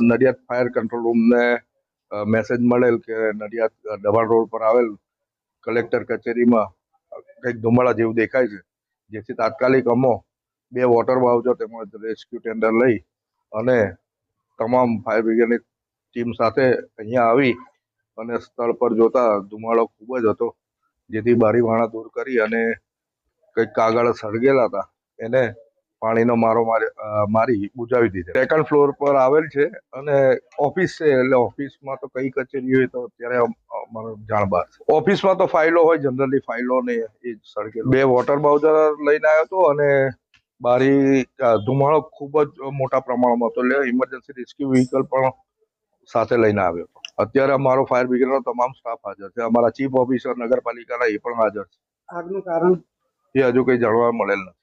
Nadiad fire control રૂમને message મળેલ કે નડિયાદ દબાણ રોડ પર આવેલ કલેક્ટર કચેરીમાં કંઈક ધુમાડા જેવું દેખાય છે, જેથી તાત્કાલિક અમો બે વોટર વાવજો તેમજ રેસ્ક્યુ ટેન્ડર લઈ અને તમામ ફાયર બ્રિગેડની ટીમ સાથે અહીંયા આવી અને સ્થળ પર જોતા ધુમાડો ખૂબ જ હતો, જેથી બારી વાણા દૂર કરી અને કંઈક કાગળ સળગેલા હતા. એને પાણીનો મારો મારી બુજાવી દીધી. સેકન્ડ ફ્લોર પર આવેલ છે અને ઓફિસ છે એટલે ઓફિસમાં તો કઈ કચેરી હોય તો અત્યારે અમારો જાણ બહાર છે ઓફિસમાં તો ફાઇલો હોય જનરલી ફાઇલો ને એ જ સળગેલ. બે વોટર બાઉઝર લઈને આવ્યો હતો અને બારી ધુમાડો ખૂબ જ મોટા પ્રમાણમાં હતો. એટલે ઇમરજન્સી રેસ્ક્યુ વ્હીકલ પણ સાથે લઈને આવ્યો અત્યારે અમારો ફાયર બ્રિગેડનો તમામ સ્ટાફ હાજર છે. અમારા ચીફ ઓફિસર નગરપાલિકાના એ પણ હાજર આગનું કારણ? છે એ હજુ કંઈ જાણવા મળેલ નથી.